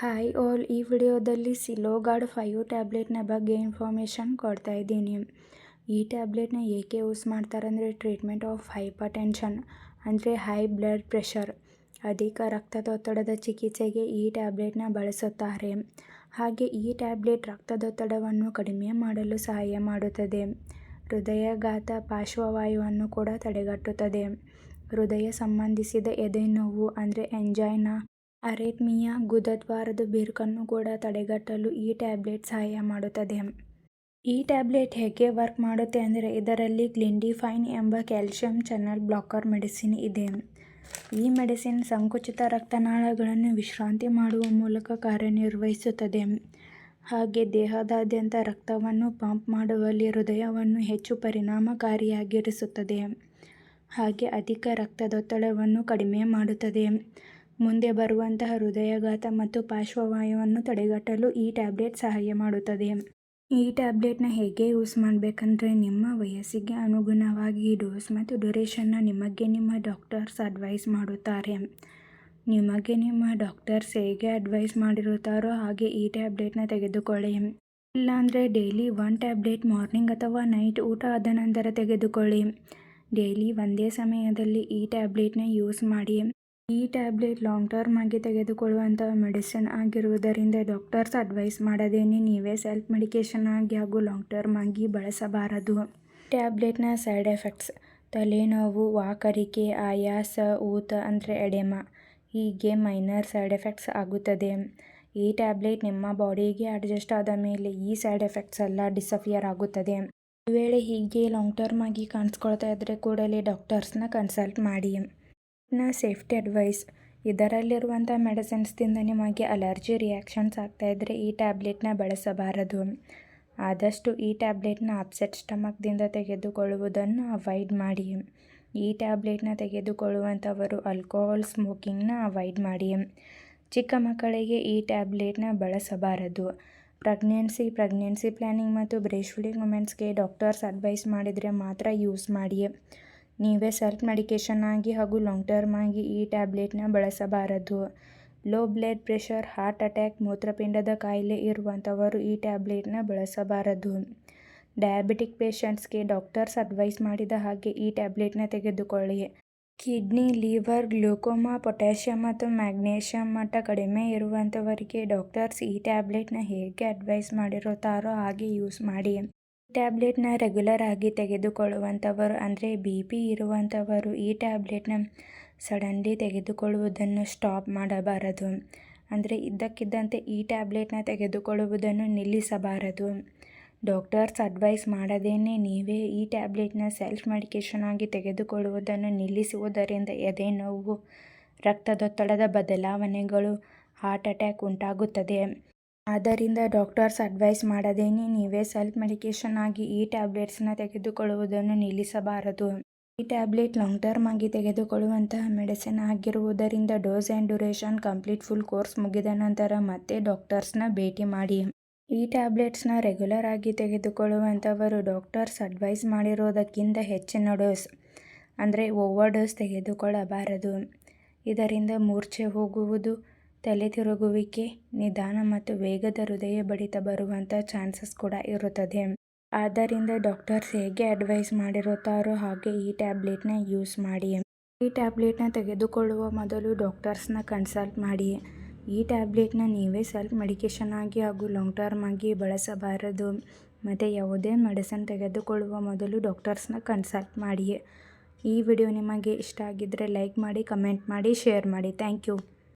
Hi all ಈ ವಿಡಿಯೋದಲ್ಲಿ ಸಿಲೋಗಾರ್ಡ್ five ಟ್ಯಾಬ್ಲೆಟ್ನ ಬಗ್ಗೆ ಇನ್ಫಾರ್ಮೇಷನ್ ಕೊಡ್ತಾ ಇದ್ದೀನಿ. ಈ ಟ್ಯಾಬ್ಲೆಟ್ನ ಏಕೆ ಯೂಸ್ ಮಾಡ್ತಾರಂದರೆ ಟ್ರೀಟ್ಮೆಂಟ್ ಆಫ್ ಹೈಪರ್ ಟೆನ್ಷನ್ ಅಂದರೆ ಹೈ ಬ್ಲಡ್ ಪ್ರೆಷರ್, ಅಧಿಕ ರಕ್ತದೊತ್ತಡದ ಚಿಕಿತ್ಸೆಗೆ ಈ ಟ್ಯಾಬ್ಲೆಟ್ನ ಬಳಸುತ್ತಾರೆ. ಹಾಗೆ ಈ ಟ್ಯಾಬ್ಲೆಟ್ ರಕ್ತದೊತ್ತಡವನ್ನು ಕಡಿಮೆ ಮಾಡಲು ಸಹಾಯ ಮಾಡುತ್ತದೆ. ಹೃದಯಾಘಾತ ಪಾರ್ಶ್ವವಾಯುವನ್ನು ಕೂಡ ತಡೆಗಟ್ಟುತ್ತದೆ. ಹೃದಯ ಸಂಬಂಧಿಸಿದ ಎದೆ ನೋವು ಅಂದರೆ ಎಂಜೈನಾ ಅರೆತ್ಮಿಯಾ ಗುದದ್ವಾರದ ಬಿರುಕನ್ನು ಕೂಡ ತಡೆಗಟ್ಟಲು ಈ ಟ್ಯಾಬ್ಲೆಟ್ ಸಹಾಯ ಮಾಡುತ್ತದೆ. ಈ ಟ್ಯಾಬ್ಲೆಟ್ ಹೇಗೆ ವರ್ಕ್ ಮಾಡುತ್ತೆ ಅಂದರೆ ಇದರಲ್ಲಿ ಗ್ಲಿಂಡಿಫೈನ್ ಎಂಬ ಕ್ಯಾಲ್ಸಿಯಂ ಚಾನೆಲ್ ಬ್ಲಾಕರ್ ಮೆಡಿಸಿನ್ ಇದೆ. ಈ ಮೆಡಿಸಿನ್ ಸಂಕುಚಿತ ರಕ್ತನಾಳಗಳನ್ನು ವಿಶ್ರಾಂತಿ ಮಾಡುವ ಮೂಲಕ ಕಾರ್ಯನಿರ್ವಹಿಸುತ್ತದೆ. ಹಾಗೆ ದೇಹದಾದ್ಯಂತ ರಕ್ತವನ್ನು ಪಂಪ್ ಮಾಡುವಲ್ಲಿ ಹೃದಯವನ್ನು ಹೆಚ್ಚು ಪರಿಣಾಮಕಾರಿಯಾಗಿರಿಸುತ್ತದೆ. ಹಾಗೆ ಅಧಿಕ ರಕ್ತದೊತ್ತಡವನ್ನು ಕಡಿಮೆ ಮಾಡುತ್ತದೆ. ಮುಂದೆ ಬರುವಂತಹ ಹೃದಯಾಘಾತ ಮತ್ತು ಪಾರ್ಶ್ವವಾಯುವನ್ನು ತಡೆಗಟ್ಟಲು ಈ ಟ್ಯಾಬ್ಲೆಟ್ ಸಹಾಯ ಮಾಡುತ್ತದೆ. ಈ ಟ್ಯಾಬ್ಲೆಟ್ನ ಹೇಗೆ ಯೂಸ್ ಮಾಡಬೇಕಂದ್ರೆ ನಿಮ್ಮ ವಯಸ್ಸಿಗೆ ಅನುಗುಣವಾಗಿ ಡೋಸ್ ಮತ್ತು ಡ್ಯೂರೇಷನ್ನ ನಿಮಗೆ ನಿಮ್ಮ ಡಾಕ್ಟರ್ಸ್ ಅಡ್ವೈಸ್ ಮಾಡುತ್ತಾರೆ. ನಿಮಗೆ ನಿಮ್ಮ ಡಾಕ್ಟರ್ಸ್ ಹೇಗೆ ಅಡ್ವೈಸ್ ಮಾಡಿರುತ್ತಾರೋ ಹಾಗೆ ಈ ಟ್ಯಾಬ್ಲೆಟ್ನ ತೆಗೆದುಕೊಳ್ಳಿ. ಇಲ್ಲಾಂದರೆ ಡೈಲಿ ಒನ್ ಟ್ಯಾಬ್ಲೆಟ್ ಮಾರ್ನಿಂಗ್ ಅಥವಾ ನೈಟ್ ಊಟ ಆದ ನಂತರ ತೆಗೆದುಕೊಳ್ಳಿ. ಡೈಲಿ ಒಂದೇ ಸಮಯದಲ್ಲಿ ಈ ಟ್ಯಾಬ್ಲೆಟ್ನ ಯೂಸ್ ಮಾಡಿ. ಈ ಟ್ಯಾಬ್ಲೆಟ್ ಲಾಂಗ್ ಟರ್ಮ್ ಆಗಿ ತೆಗೆದುಕೊಳ್ಳುವಂಥ ಮೆಡಿಸಿನ್ ಆಗಿರುವುದರಿಂದ ಡಾಕ್ಟರ್ಸ್ ಅಡ್ವೈಸ್ ಮಾಡದೇನೆ ನೀವೇ ಸೆಲ್ಫ್ ಮೆಡಿಕೇಷನ್ ಆಗಿ ಹಾಗೂ ಲಾಂಗ್ ಟರ್ಮ್ ಆಗಿ ಬಳಸಬಾರದು. ಟ್ಯಾಬ್ಲೆಟ್ನ ಸೈಡ್ ಎಫೆಕ್ಟ್ಸ್. ತಲೆನೋವು, ವಾಕರಿಕೆ, ಆಯಾಸ, ಊತ ಅಂದರೆ ಎಡೆಮ. ಹೀಗೆ ಮೈನರ್ ಸೈಡ್ ಎಫೆಕ್ಟ್ಸ್ ಆಗುತ್ತದೆ. ಈ ಟ್ಯಾಬ್ಲೆಟ್ ನಿಮ್ಮ ಬಾಡಿಗೆ ಅಡ್ಜಸ್ಟ್ ಆದ ಮೇಲೆ ಈ ಸೈಡ್ ಎಫೆಕ್ಟ್ಸ್ ಎಲ್ಲ ಡಿಸಫಿಯರ್ ಆಗುತ್ತದೆ. ಈ ವೇಳೆ ಹೀಗೆ ಲಾಂಗ್ ಟರ್ಮ್ ಆಗಿ ಕಾಣಿಸ್ಕೊಳ್ತಾ ಇದ್ದರೆ ಕೂಡಲೇ ಡಾಕ್ಟರ್ಸ್ನ ಕನ್ಸಲ್ಟ್ ಮಾಡಿ. ನ ಸೇಫ್ಟಿ ಅಡ್ವೈಸ್. ಇದರಲ್ಲಿರುವಂಥ ಮೆಡಿಸಿನ್ಸ್ದಿಂದ ನಿಮಗೆ ಅಲರ್ಜಿ ರಿಯಾಕ್ಷನ್ಸ್ ಆಗ್ತಾಯಿದ್ರೆ ಈ ಟ್ಯಾಬ್ಲೆಟ್ನ ಬಳಸಬಾರದು. ಆದಷ್ಟು ಈ ಟ್ಯಾಬ್ಲೆಟ್ನ ಅಪ್ಸೆಟ್ ಸ್ಟಮಕ್ದಿಂದ ತೆಗೆದುಕೊಳ್ಳುವುದನ್ನು ಅವಾಯ್ಡ್ ಮಾಡಿ. ಈ ಟ್ಯಾಬ್ಲೆಟ್ನ ತೆಗೆದುಕೊಳ್ಳುವಂಥವರು ಆಲ್ಕೋಹಾಲ್ ಸ್ಮೋಕಿಂಗ್ನ ಅವಾಯ್ಡ್ ಮಾಡಿ. ಚಿಕ್ಕ ಮಕ್ಕಳಿಗೆ ಈ ಟ್ಯಾಬ್ಲೆಟ್ನ ಬಳಸಬಾರದು. ಪ್ರೆಗ್ನೆನ್ಸಿ ಪ್ರೆಗ್ನೆನ್ಸಿ ಪ್ಲ್ಯಾನಿಂಗ್ ಮತ್ತು ಬ್ರೇಸ್ಟ್ ವುಮೆನ್ಸ್ಗೆ ಡಾಕ್ಟರ್ಸ್ ಅಡ್ವೈಸ್ ಮಾಡಿದರೆ ಮಾತ್ರ ಯೂಸ್ ಮಾಡಿ. ನೀವೇ ಸೆಲ್ಫ್ ಮೆಡಿಕೇಷನ್ ಆಗಿ ಹಾಗೂ ಲಾಂಗ್ ಟರ್ಮ್ ಆಗಿ ಈ ಟ್ಯಾಬ್ಲೆಟ್ನ ಬಳಸಬಾರದು. Low blood pressure heart attack ಮೂತ್ರಪಿಂಡದ ಕಾಯಿಲೆ ಇರುವಂಥವರು ಈ ಟ್ಯಾಬ್ಲೆಟ್ನ ಬಳಸಬಾರದು. ಡಯಾಬಿಟಿಕ್ ಪೇಷಂಟ್ಸ್ಗೆ ಡಾಕ್ಟರ್ಸ್ ಅಡ್ವೈಸ್ ಮಾಡಿದ ಹಾಗೆ ಈ ಟ್ಯಾಬ್ಲೆಟ್ನ ತೆಗೆದುಕೊಳ್ಳಿ. ಕಿಡ್ನಿ ಲಿವರ್ ಗ್ಲೂಕೋಮಾ ಪೊಟ್ಯಾಷಿಯಮ್ ಮತ್ತು ಮ್ಯಾಗ್ನೇಷಿಯಮ್ ಮಟ್ಟ ಕಡಿಮೆ ಇರುವಂಥವರಿಗೆ ಡಾಕ್ಟರ್ಸ್ ಈ ಟ್ಯಾಬ್ಲೆಟ್ನ ಹೇಗೆ ಅಡ್ವೈಸ್ ಮಾಡಿರುತ್ತಾರೋ ಹಾಗೆ ಯೂಸ್ ಮಾಡಿ. ಟ್ಯಾಬ್ಲೆಟ್ನ ರೆಗ್ಯುಲರ್ ಆಗಿ ತೆಗೆದುಕೊಳ್ಳುವಂಥವರು, ಅಂದರೆ ಬಿ ಪಿ ಇರುವಂಥವರು, ಈ ಟ್ಯಾಬ್ಲೆಟ್ನ ಸಡನ್ಲಿ ತೆಗೆದುಕೊಳ್ಳುವುದನ್ನು ಸ್ಟಾಪ್ ಮಾಡಬಾರದು. ಅಂದರೆ ಇದ್ದಕ್ಕಿದ್ದಂತೆ ಈ ಟ್ಯಾಬ್ಲೆಟ್ನ ತೆಗೆದುಕೊಳ್ಳುವುದನ್ನು ನಿಲ್ಲಿಸಬಾರದು. ಡಾಕ್ಟರ್ಸ್ ಅಡ್ವೈಸ್ ಮಾಡದೇನೆ ನೀವೇ ಈ ಟ್ಯಾಬ್ಲೆಟ್ನ ಸೆಲ್ಫ್ ಮೆಡಿಕೇಷನ್ ಆಗಿ ತೆಗೆದುಕೊಳ್ಳುವುದನ್ನು ನಿಲ್ಲಿಸುವುದರಿಂದ ಎದೆ ನೋವು, ರಕ್ತದೊತ್ತಡದ ಬದಲಾವಣೆಗಳು, ಹಾರ್ಟ್ ಅಟ್ಯಾಕ್ ಉಂಟಾಗುತ್ತದೆ. ಆದ್ದರಿಂದ ಡಾಕ್ಟರ್ಸ್ ಅಡ್ವೈಸ್ ಮಾಡದೇನೆ. ನೀವೇ ಸೆಲ್ಫ್ ಮೆಡಿಕೇಷನ್ ಆಗಿ ಈ ಟ್ಯಾಬ್ಲೆಟ್ಸ್ನ ತೆಗೆದುಕೊಳ್ಳುವುದನ್ನು ನಿಲ್ಲಿಸಬಾರದು. ಈ ಟ್ಯಾಬ್ಲೆಟ್ ಲಾಂಗ್ ಟರ್ಮ್ ಆಗಿ ತೆಗೆದುಕೊಳ್ಳುವಂತಹ ಮೆಡಿಸಿನ್ ಆಗಿರುವುದರಿಂದ dose and duration complete full course ಮುಗಿದ ನಂತರ ಮತ್ತೆ ಡಾಕ್ಟರ್ಸ್ನ ಭೇಟಿ ಮಾಡಿ. ಈ ಟ್ಯಾಬ್ಲೆಟ್ಸ್ನ ರೆಗ್ಯುಲರ್ ಆಗಿ ತೆಗೆದುಕೊಳ್ಳುವಂಥವರು ಡಾಕ್ಟರ್ಸ್ ಅಡ್ವೈಸ್ ಮಾಡಿರೋದಕ್ಕಿಂತ ಹೆಚ್ಚಿನ ಡೋಸ್, ಅಂದರೆ ಓವರ್ ಡೋಸ್ ತೆಗೆದುಕೊಳ್ಳಬಾರದು. ಇದರಿಂದ ಮೂರ್ಛೆ ಹೋಗುವುದು ತಲೆ ತಿರುಗುವಿಕೆ ನಿಧಾನ ಮತ್ತು ವೇಗದ ಹೃದಯ ಬಡಿತ ಬರುವಂಥ ಚಾನ್ಸಸ್ ಕೂಡ ಇರುತ್ತದೆ. ಆದ್ದರಿಂದ ಡಾಕ್ಟರ್ಸ್ ಹೇಗೆ ಅಡ್ವೈಸ್ ಮಾಡಿರುತ್ತಾರೋ ಹಾಗೆ ಈ ಟ್ಯಾಬ್ಲೆಟ್ನ ಯೂಸ್ ಮಾಡಿ. ಈ ಟ್ಯಾಬ್ಲೆಟ್ನ ತೆಗೆದುಕೊಳ್ಳುವ ಮೊದಲು ಡಾಕ್ಟರ್ಸ್ನ ಕನ್ಸಲ್ಟ್ ಮಾಡಿ. ಈ ಟ್ಯಾಬ್ಲೆಟ್ನ ನೀವೇ ಸೆಲ್ಫ್ ಮೆಡಿಕೇಷನ್ ಆಗಿ ಹಾಗೂ ಲಾಂಗ್ ಟರ್ಮ್ ಆಗಿ ಬಳಸಬಾರದು. ಮತ್ತು ಯಾವುದೇ ಮೆಡಿಸನ್ ತೆಗೆದುಕೊಳ್ಳುವ ಮೊದಲು ಡಾಕ್ಟರ್ಸ್ನ ಕನ್ಸಲ್ಟ್ ಮಾಡಿ. ಈ ವಿಡಿಯೋ ನಿಮಗೆ ಇಷ್ಟ ಆಗಿದ್ದರೆ ಲೈಕ್ ಮಾಡಿ, ಕಮೆಂಟ್ ಮಾಡಿ, ಶೇರ್ ಮಾಡಿ. Thank you.